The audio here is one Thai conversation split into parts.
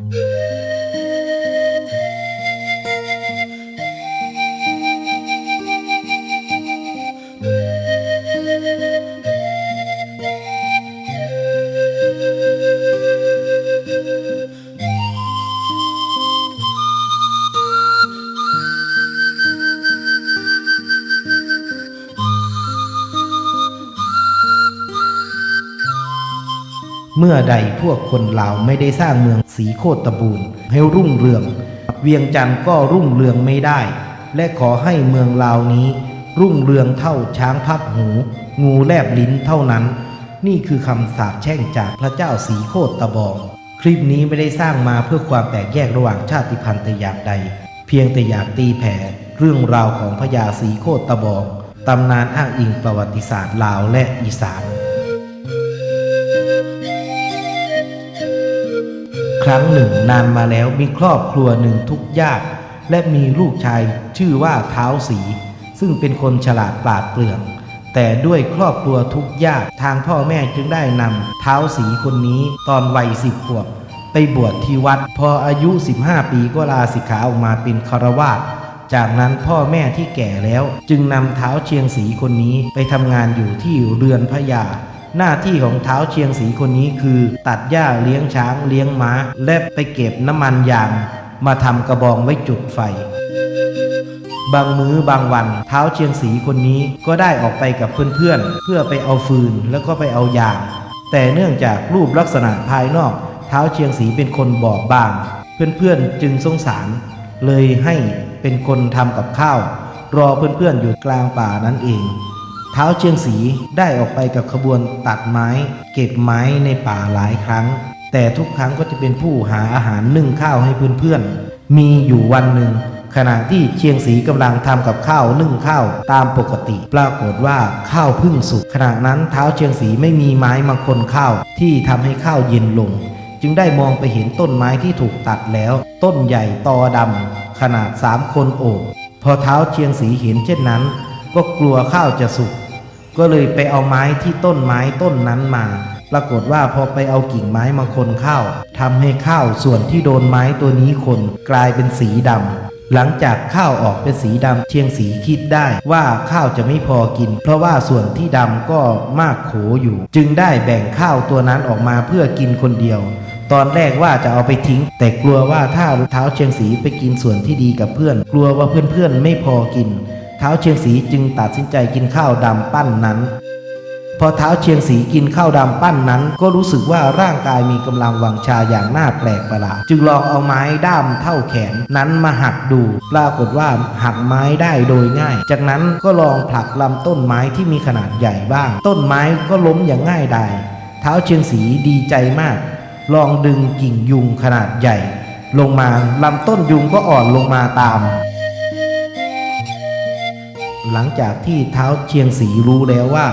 เมื่อใดพวกคนลาไม่ได้สร้างเมือง สีโคตรบูรณ์ให้รุ่งเรือง เวียงจันทร์ก็รุ่งเรืองไม่ได้ และขอให้เมืองลาวนี้ รุ่งเรืองเท่าช้างพับหู งูแลบลิ้นเท่านั้น นี่คือคำสาปแช่งจากพระเจ้าสีโคตรตะบอง คลิปนี้ไม่ได้สร้างมาเพื่อความแตกแยกระหว่างชาติพันธุ์แต่อย่างใด เพียงแต่อยากตีแผ่เรื่องราวของพญาสีโคตรตะบองตำนานอ้างอิงประวัติศาสตร์ลาวและอีสาน ครั้งหนึ่งนานมาแล้วมีครอบครัวหนึ่งทุกยาก และมีลูกชายชื่อว่าเท้าสี ซึ่งเป็นคนฉลาดปราดเปรื่อง แต่ด้วยครอบครัวทุกยากทางพ่อแม่จึงได้นำเท้าสีคนนี้ตอนวัยสิบขวบ ไปบวชที่วัด พออายุ 15 ปีก็ลาสิกขาออกมาเป็นคารวาสจากนั้นพ่อแม่ที่แก่แล้ว จึงนำเท้าเชียงสีคนนี้ไปทำงานอยู่ที่เรือนพญา หน้าที่ของเท้าเชียงสีคนนี้คือ ตัดหญ้าเลี้ยงช้างเลี้ยงม้า และไปเก็บน้ำมันยาง มาทำกระบองไว้จุดไฟ บางมื้อบางวันเท้าเชียงสีคนนี้ก็ได้ออกไปกับเพื่อนๆ เพื่อไปเอาฟืนแล้วก็ไปเอายาง แต่เนื่องจากรูปลักษณะภายนอกเท้าเชียงสีเป็นคนบอบบาง เพื่อนๆจึงสงสาร เลยให้เป็นคนทำกับข้าว รอเพื่อนๆอยู่กลางป่านั่นเอง เท้าเชียงสีได้ออกไปกับขบวนตัดไม้ เก็บไม้ในป่าหลายครั้ง แต่ทุกครั้งก็จะเป็นผู้หาอาหารนึ่งข้าวให้เพื่อนๆ มีอยู่วันหนึ่ง ขณะที่เชียงสีกำลังทำกับข้าวนึ่งข้าวตามปกติ ปรากฏว่าข้าวพึ่งสุกขณะนั้นเท้าเชียงสีไม่มีไม้มาคนข้าวที่ทำให้ข้าวเย็นลง จึงได้มองไปเห็นต้นไม้ที่ถูกตัดแล้ว ต้นใหญ่ตอดำขนาดสามคนโอบพอเท้าเชียงสีเห็นเช่นนั้น ก็กลัวข้าวจะสุก ก็เลยไปเอาไม้ที่ต้นไม้ต้นนั้นมา ปรากฏว่าพอไปเอากิ่งไม้มาคนข้าวทำให้ข้าวส่วนที่โดนไม้ตัวนี้คนกลายเป็นสีดำหลังจากข้าวออกเป็นสีดำเชียงสีคิดได้ว่าข้าวจะไม่พอกิน เพราะว่าส่วนที่ดำก็มากโขอยู่ จึงได้แบ่งข้าวตัวนั้นออกมาเพื่อกินคนเดียวตอนแรกว่าจะเอาไปทิ้ง แต่กลัวว่าถ้าเท้าเชียงสีไปกินส่วนที่ดีกับเพื่อน กลัวว่าเพื่อนๆไม่พอกิน ท้าเชียงสีจึงตัดสินใจกินข้าวดำปั้นนั้น พอเท้าเชียงสีกินข้าวดำปั้นนั้น ก็รู้สึกว่าร่างกายมีกำลังวังชาอย่างน่าแปลกประหลาดจึงลองเอาไม้ด้ามเท่าแขนนั้นมาหักดู ปรากฏว่าหักไม้ได้โดยง่าย จากนั้นก็ลองผลักลำต้นไม้ที่มีขนาดใหญ่บ้าง ต้นไม้ก็ล้มอย่างง่ายดายเท้าเชียงสีดีใจมาก ลองดึงกิ่งยุงขนาดใหญ่ ลงมาลำต้นยุงก็อ่อนลงมาตาม หลังจากที่เท้าเชียงสีรู้แล้วว่า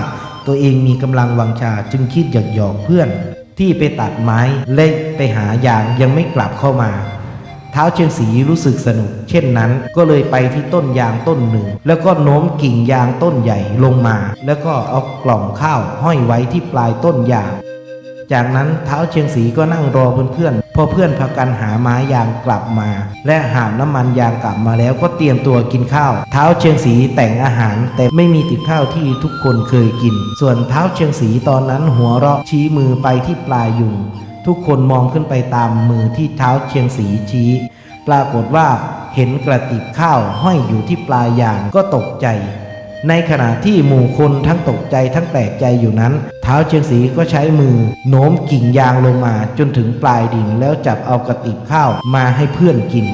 ตัวเองมีกำลังวังชาจึงคิดหยอกหยอกเพื่อน ที่ไปตัดไม้เล่ไปหายางยังไม่กลับเข้ามา เท้าเชียงสีรู้สึกสนุก เช่นนั้นก็เลยไปที่ต้นยางต้นหนึ่ง แล้วก็โน้มกิ่งยางต้นใหญ่ลงมา แล้วก็เอากล่องข้าวห้อยไว้ที่ปลายต้นยาง จากนั้นเท้าเชียงสีก็นั่งรอเพื่อนๆ อเพื่อนพากันหาไม้ยางกลับมา และหามน้ำมันยางกลับมาแล้วก็เตรียมตัวกินข้าว เท้าเชียงสีแต่งอาหาร แต่ไม่มีติดข้าวที่ทุกคนเคยกิน ส่วนเท้าเชียงสีตอนนั้นหัวเราะชี้มือไปที่ปลายยุงทุกคนมองขึ้นไปตามมือที่เท้าเชียงสีชี้ ปรากฏว่าเห็นกระติบข้าวห้อยอยู่ที่ปลายยางก็ตกใจ ในขณะที่หมู่คนทั้งตกใจทั้งแปลกใจอยู่นั้น เท้าเชียงสีก็ใช้มือโน้มกิ่งยางลงมาจนถึงปลายดินแล้วจับเอากระติบข้าวมาให้เพื่อนกิน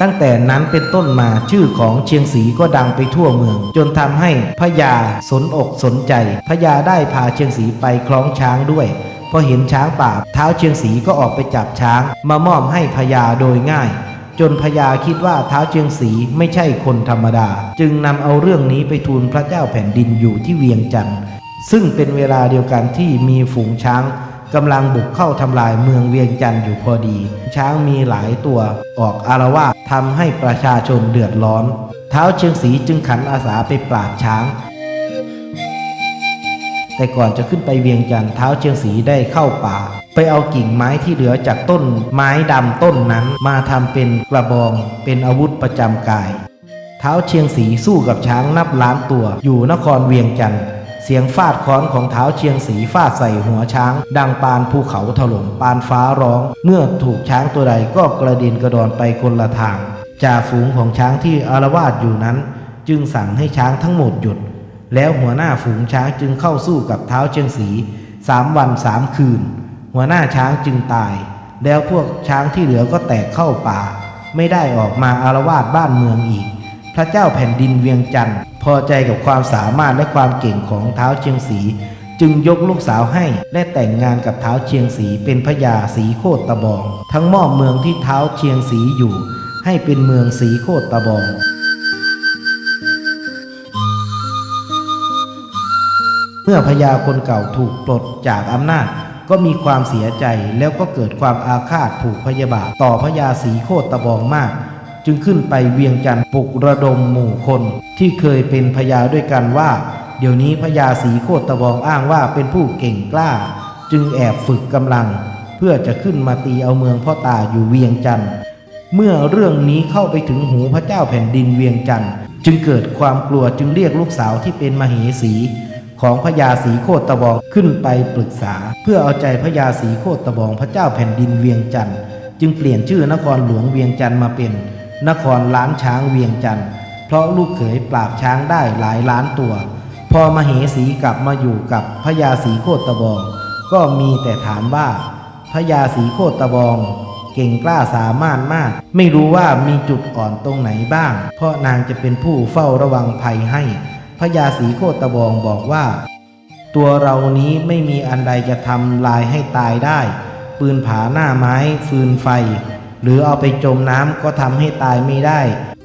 ตั้งแต่นั้นเป็นต้นมาชื่อของเชียงสีก็ดังไปทั่วเมือง จนทำให้พญาสนอกสนใจพญาได้พาเชียงสีไปคล้องช้างด้วยพอเห็นช้างป่าเท้าเชียงสีก็ออกไปจับช้าง มามอบให้พญาโดยง่าย จนพญาคิดว่าเท้าเชียงสีไม่ใช่คนธรรมดา จึงนำเอาเรื่องนี้ไปทูลพระเจ้าแผ่นดินอยู่ที่เวียงจันทร์ซึ่งเป็นเวลาเดียวกันที่มีฝูงช้างกำลังบุกเข้าทำลายเมืองเวียงจันทร์อยู่พอดี ช้างมีหลายตัวออกอารวาสทำให้ประชาชนเดือดร้อน เท้าเชียงสีจึงขันอาสาไปปราบช้าง แต่ก่อนจะขึ้นไปเวียงจันทร์เท้าเชียงสีได้เข้าป่า ไปเอากิ่งไม้ที่เหลือจากต้นไม้ดำต้นนั้นมาทำเป็นกระบองเป็นอาวุธประจำกาย เท้าเชียงสีสู้กับช้างนับล้านตัวอยู่นครเวียงจันทร์เสียงฟาดค้อนของเท้าเชียงสีฟาดใส่หัวช้าง ดังปานภูเขาถล่มปานฟ้าร้อง เมื่อถูกช้างตัวใดก็กระเด็นกระดอนไปคนละทางจ่าฝูงของช้างที่อารวาสอยู่นั้น จึงสั่งให้ช้างทั้งหมดหยุด แล้วหัวหน้าฝูงช้างจึงเข้าสู้กับเท้าเชียงสีสามวันสามคืน หัวหน้าช้างจึงตาย แล้วพวกช้างที่เหลือก็แตกเข้าป่า ไม่ได้ออกมาอารวาสบ้านเมืองอีก พระเจ้าแผ่นดินเวียงจันทร์พอใจกับความสามารถและความเก่งของเท้าเชียงสีจึงยกลูกสาวให้และแต่งงานกับเท้าเชียงสีเป็นพญาสีโคตตะบอง ทั้งมอบเมืองที่เท้าเชียงสีอยู่ ให้เป็นเมืองสีโคตตะบอง เมื่อพญาคนเก่าถูกปลดจากอำนาจ ก็มีความเสียใจแล้วก็เกิดความอาฆาตผูกพยาบาทต่อพญาสีโคตตะบองมาก จึงขึ้นไปเวียงจันทร์ปลุกระดมหมู่คน ที่เคยเป็นพญาด้วยกันว่า เดี๋ยวนี้พญาสีโคตตะบองอ้างว่าเป็นผู้เก่งกล้า จึงแอบฝึกกำลัง เพื่อจะขึ้นมาตีเอาเมืองพ่อตาอยู่เวียงจันทร์เมื่อเรื่องนี้เข้าไปถึงหูพระเจ้าแผ่นดินเวียงจันทร์จึงเกิดความกลัวจึงเรียกลูกสาวที่เป็นมเหสี ของพญาสีโคตตะบองขึ้นไปปรึกษา เพื่อเอาใจพญาสีโคตตะบองพระเจ้าแผ่นดินเวียงจันทร์จึงเปลี่ยนชื่อนครหลวงเวียงจันทร์มาเป็น นครล้านช้างเวียงจันทร์เพราะลูกเขยปราบช้างได้หลายล้านตัว พอมาเหสีกลับมาอยู่กับพญาสีโคตตะบอง ก็มีแต่ถามว่าพญาสีโคตตะบองเก่งกล้าสามารถมาก ไม่รู้ว่ามีจุดอ่อนตรงไหนบ้าง เพราะนางจะเป็นผู้เฝ้าระวังภัยให้ พญาสีโคตบองบอกว่า ตัวเรานี้ไม่มีอันใดจะทำลายให้ตายได้ ปืนผาหน้าไม้ฟืนไฟ หรือเอาไปจมน้ำก็ทำให้ตายไม่ได้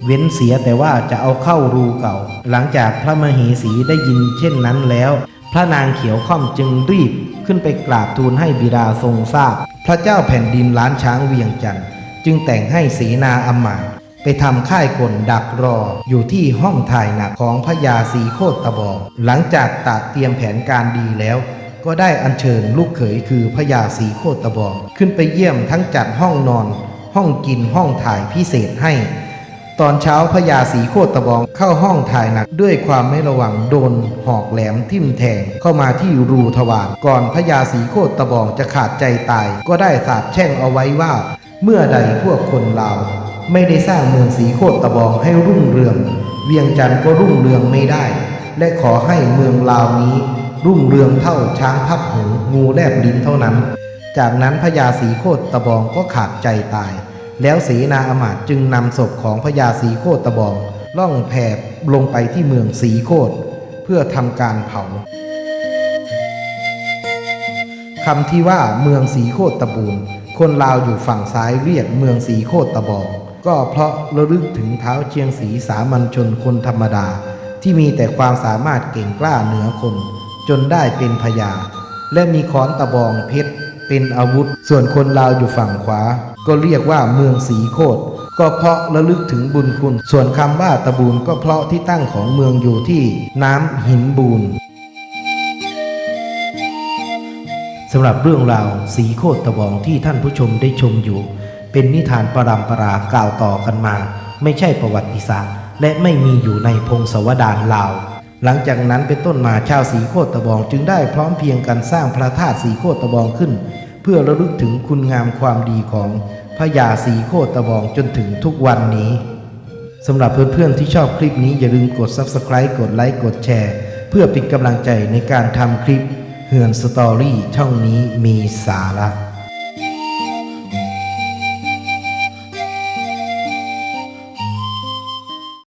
เว้นเสียแต่ว่าจะเอาเข้ารูเก่า หลังจากพระมเหสีได้ยินเช่นนั้นแล้ว พระนางเขียวข้อมจึงรีบขึ้นไปกราบทูลให้บิดาทรงทราบ พระเจ้าแผ่นดินล้านช้างเวียงจันทร์จึงแต่งให้เสนาอำมาต ทำค่ายกลดักรออยู่ที่ห้องถ่ายหนักของพระยาสีโคตตะบอง หลังจากตระเตรียมแผนการดีแล้ว ก็ได้อัญเชิญลูกเขยคือพระยาสีโคตตะบอง ขึ้นไปเยี่ยมทั้งจัดห้องนอน ห้องกินห้องถ่ายพิเศษให้ ตอนเช้าพญาสีโคตตะบองเข้าห้องถ่ายหนักด้วยความไม่ระวังโดนหอกแหลมทิ่มแทงเข้ามาที่รูทวารก่อนพญาสีโคตตะบองจะขาดใจตาย ก็ได้สาบแช่งเอาไว้ว่า เมื่อใดพวกคนลาว ไม่ได้สร้างเมืองสีโคตตะบองให้รุ่งเรือง เวียงจันทร์ก็รุ่งเรืองไม่ได้ และขอให้เมืองลาวนี้ รุ่งเรืองเท่าช้างพับหูงูแลบลิ้นเท่านั้น จากนั้นพญาสีโคตตะบองก็ขาดใจตาย แล้วเสนาอมาตย์จึงนำศพของพญาสีโคตตะบอง ล่องแพลงไปที่เมืองสีโคตเพื่อทำการเผาคำที่ว่าเมืองสีโคตตะบูนคนลาวอยู่ฝั่งซ้ายเรียกเมืองสีโคตตะบอง ก็เพราะระลึกถึงเท้าเชียงสีสามัญชนคนธรรมดา ที่มีแต่ความสามารถเก่งกล้าเหนือคน จนได้เป็นพญาและมีค้อนตะบองเพชรเป็นอาวุธ ส่วนคนลาวอยู่ฝั่งขวา ก็เรียกว่าเมืองสีโคตก็เพราะระลึกถึงบุญคุณ ส่วนคำว่าตะบูนก็เพราะที่ตั้งของเมืองอยู่ที่น้ำหินบูนสำหรับเรื่องราวสีโคตรตะบองที่ท่านผู้ชมได้ชมอยู่ เป็นนิทานประดำปรากล่าวต่อกันมา ไม่ใช่ประวัติศาสตร์ และไม่มีอยู่ในพงศาวดารลาว หลังจากนั้นเป็นต้นมาชาวสีโคตรตะบองจึงได้พร้อมเพียงกันสร้างพระธาตุสีโคตรตะบองขึ้น เพื่อระลึกถึงคุณงามความดีของพระยาสีโคตรตะบองจนถึงทุกวันนี้สำหรับเพื่อนๆที่ชอบคลิปนี้อย่าลืมกด Subscribe กดไลค์กดแชร์ เพื่อเป็นกำลังใจในการทำคลิปเฮือนสตอรี่ช่องนี้มีสาระ